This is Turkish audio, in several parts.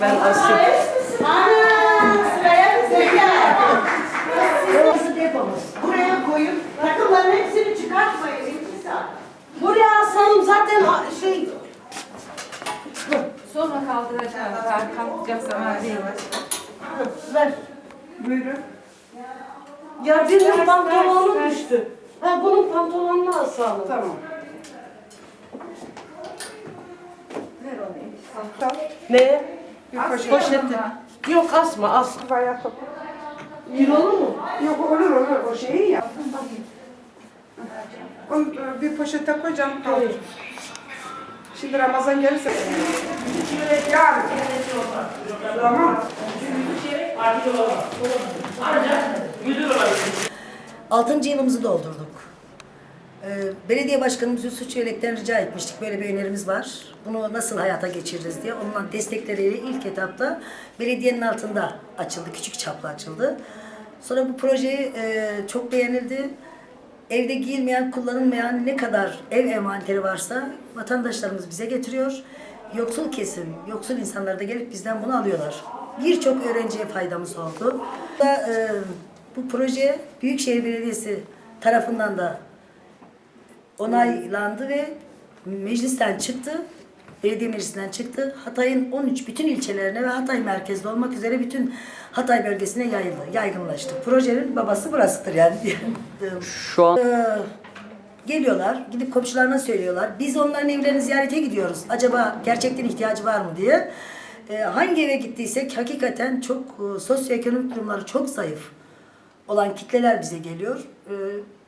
Ben Asya. Ana sıraya güzel. Burası depomuz. Buraya koyup takımların hepsini çıkartmayın. Buraya asalım zaten şey Sonra kaldıracağım. Kalkacak zaman değil. ver. Buyurun. Ya birinin pantolonu düştü. Ha bunun pantolonunu asalım. Tamam. Ver onu. Ne? Bir poşet. Poşeti. Yok asma asma. Bayağı top. Yirolu mu? Yok olur olur o şeyi yap. Onu e, bir poşete koy canım kaldır. Şimdi Ramazan gelirse. Yarın. Tamam. Altıncı yılımızı doldurduk. Ee, belediye başkanımız Yusuf Çelik'ten rica etmiştik. Böyle bir önerimiz var. Bunu nasıl hayata geçiririz diye. Onunla destekleriyle ilk etapta belediyenin altında açıldı. Küçük çaplı açıldı. Sonra bu projeyi e, çok beğenildi. Evde giyilmeyen, kullanılmayan ne kadar ev envanteri varsa vatandaşlarımız bize getiriyor. Yoksul kesim, yoksul insanlar da gelip bizden bunu alıyorlar. Birçok öğrenciye faydamız oldu. Da, e, bu proje Büyükşehir Belediyesi tarafından da onaylandı ve meclisten çıktı. Belediye meclisinden çıktı. Hatay'ın 13 bütün ilçelerine ve Hatay merkezli olmak üzere bütün Hatay bölgesine yayıldı, yaygınlaştı. Projenin babası burasıdır yani. Şu an Ee, geliyorlar, gidip komşularına söylüyorlar. Biz onların evlerine ziyarete gidiyoruz. Acaba gerçekten ihtiyacı var mı diye. Ee, hangi eve gittiysek hakikaten çok e, sosyoekonomik durumları çok zayıf olan kitleler bize geliyor. Ee,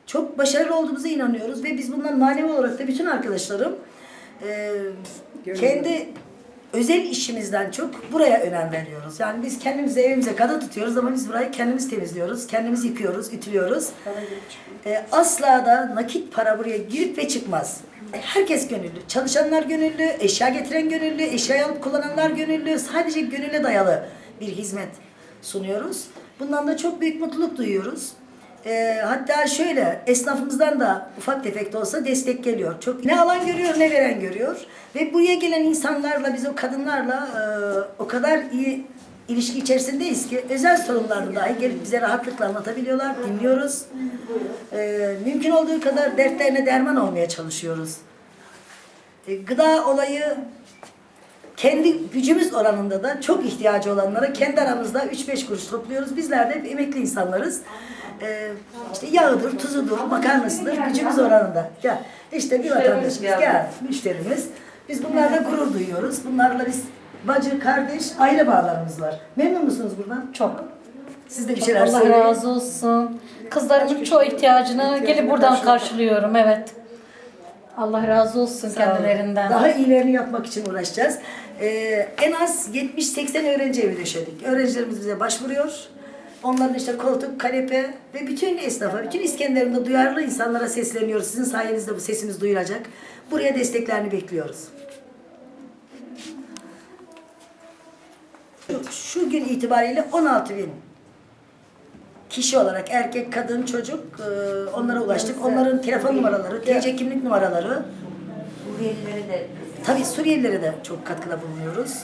çok başarılı olduğumuza inanıyoruz ve biz bundan manevi olarak da bütün arkadaşlarım e, kendi özel işimizden çok buraya önem veriyoruz. Yani biz kendimize evimize kada tutuyoruz ama biz burayı kendimiz temizliyoruz, kendimiz yıkıyoruz, ütülüyoruz. Ee, asla da nakit para buraya girip ve çıkmaz. Herkes gönüllü. Çalışanlar gönüllü, eşya getiren gönüllü, eşya alıp kullananlar gönüllü. Sadece gönülle dayalı bir hizmet sunuyoruz. Bundan da çok büyük mutluluk duyuyoruz. Ee, hatta şöyle esnafımızdan da ufak tefek de olsa destek geliyor. Çok ne alan görüyor ne veren görüyor. Ve buraya gelen insanlarla biz o kadınlarla e, o kadar iyi ilişki içerisindeyiz ki özel sorunlarını dahi gelip bize rahatlıkla anlatabiliyorlar, dinliyoruz. Ee, mümkün olduğu kadar dertlerine derman olmaya çalışıyoruz. Ee, gıda olayı kendi gücümüz oranında da çok ihtiyacı olanlara kendi aramızda 3-5 kuruş topluyoruz. Bizler de hep emekli insanlarız. Ee, işte yağıdır, tuzudur, makarnasıdır gücümüz oranında. Ya işte bir vatandaşımız gel, müşterimiz. Biz bunlarla gurur duyuyoruz. Bunlarla biz bacı, kardeş, aile bağlarımız var. Memnun musunuz buradan? Çok. Siz de bir şeyler Allah söyleyin. razı olsun. Kızlarımın çoğu ihtiyacını gelip buradan karşılıyorum. Evet. Allah razı olsun Sağ olun. kendilerinden. Daha iyilerini yapmak için uğraşacağız. Ee, en az 70-80 öğrenci evi döşedik. Öğrencilerimiz bize başvuruyor. Onların işte koltuk, kanepe ve bütün esnafa, bütün İskenderun'da duyarlı insanlara sesleniyoruz. Sizin sayenizde bu sesimiz duyulacak. Buraya desteklerini bekliyoruz. Şu, şu gün itibariyle 16 bin kişi olarak erkek, kadın, çocuk e, onlara ulaştık. Onların telefon numaraları, TC kimlik numaraları. Suriyelileri de Tabii Suriyelilere de çok katkıda bulunuyoruz.